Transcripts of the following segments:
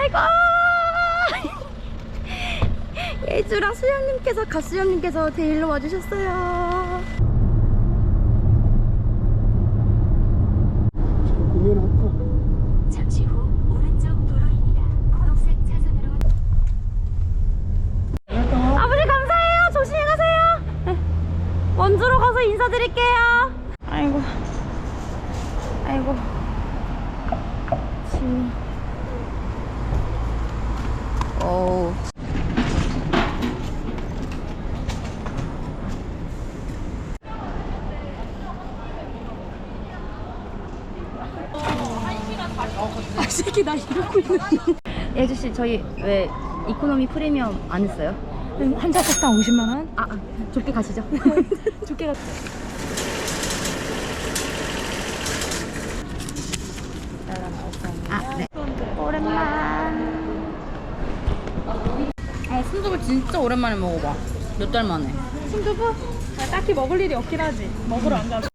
아이고. 예주랑 수영님께서 가수영님께서 데일로 와주셨어요. 공연할까? 잠시 후 오른쪽 도로입니다. 분홍색 차선으로. 아버지 감사해요. 조심히 가세요. 원주로 가서 인사드릴게요. 아이고. 아이고. 짐이 어우 아, 새끼 나 이러고 있는. 예주씨 저희 왜 이코노미 프리미엄 안 했어요? 한 자석당 50만 원? 아, 아 좋게 가시죠 좋게 갔. 아, 네. 오랜만. 어, 순두부 진짜 오랜만에 먹어봐. 몇 달 만에. 순두부? 아, 딱히 먹을 일이 없긴 하지. 먹으러 안 가서.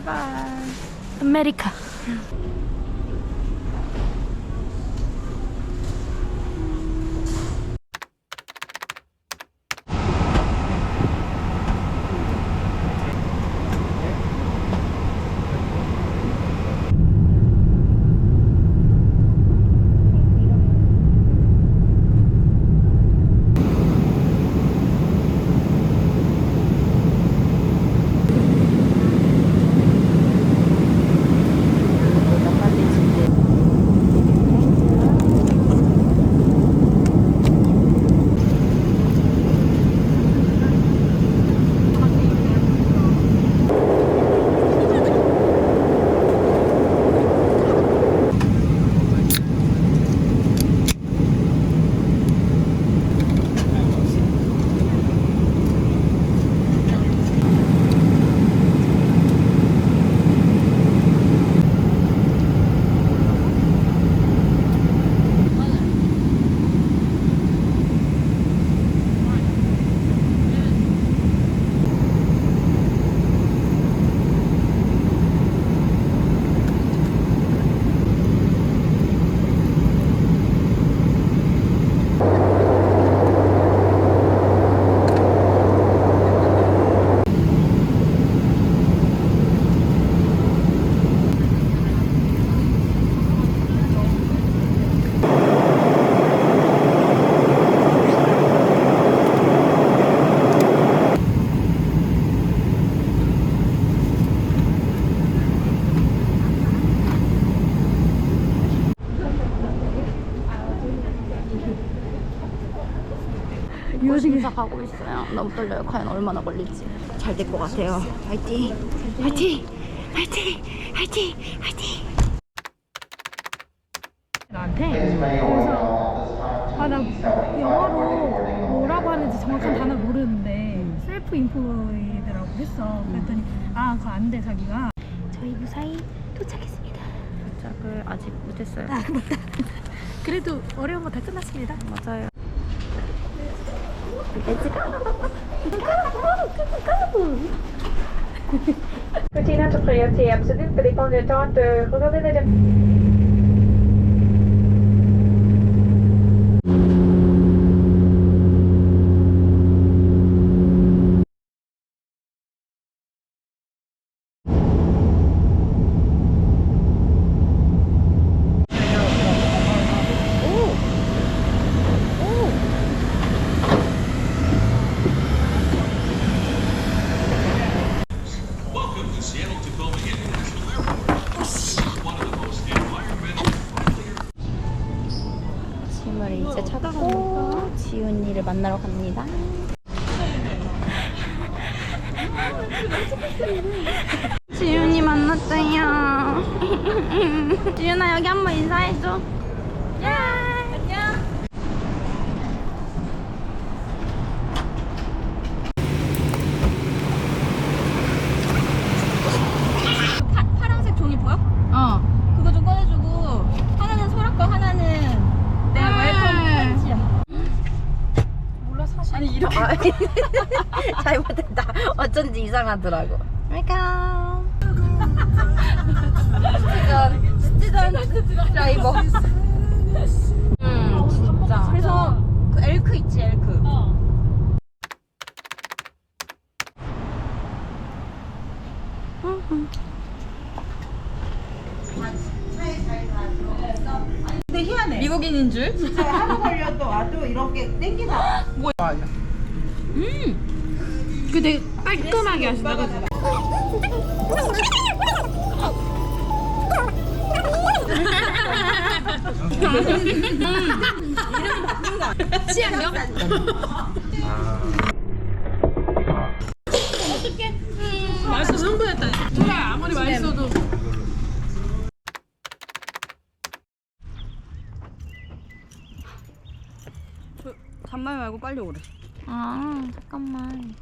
Goodbye. America. 유진사 가고 있어요. 너무 떨려요. 과연 얼마나 걸릴지. 잘 될 것 같아요. 화이팅! 화이팅! 화이팅! 화이팅! 화이팅! 나한테 그래서 아나 영어로 뭐라고 하는지 정확한 단어 모르는데 셀프 인포이드라고 했어. 그랬더니 아 그거 안 돼 자기가. 저희 무사히 도착했습니다. 도착을 아직 못했어요. 아 맞다. 그래도 어려운 거 다 끝났습니다. 맞아요. Routine notre priorité absolue peut dépendre du temps de regarder 이제 찾고 지훈이를 만나러 갑니다. 지훈이 만났어요. 지훈아 여기 한번 인사해줘. 안 잘못했다. 어쩐지 이상하더라고. 웰컴. 스티전, 스티전 드라이버. 음, 진짜. 그래서 그 엘크 있지, 엘크. 근데 희한해. 미국인인 줄? 진짜 도 와도 이렇게 땡기나. 그 되게 깔끔하게 하신다 그지? 치약요? 맛있어 흥분했다. 그래 아무리 맛있어도. 잔말 말고 빨리 오래. 아, 잠깐만.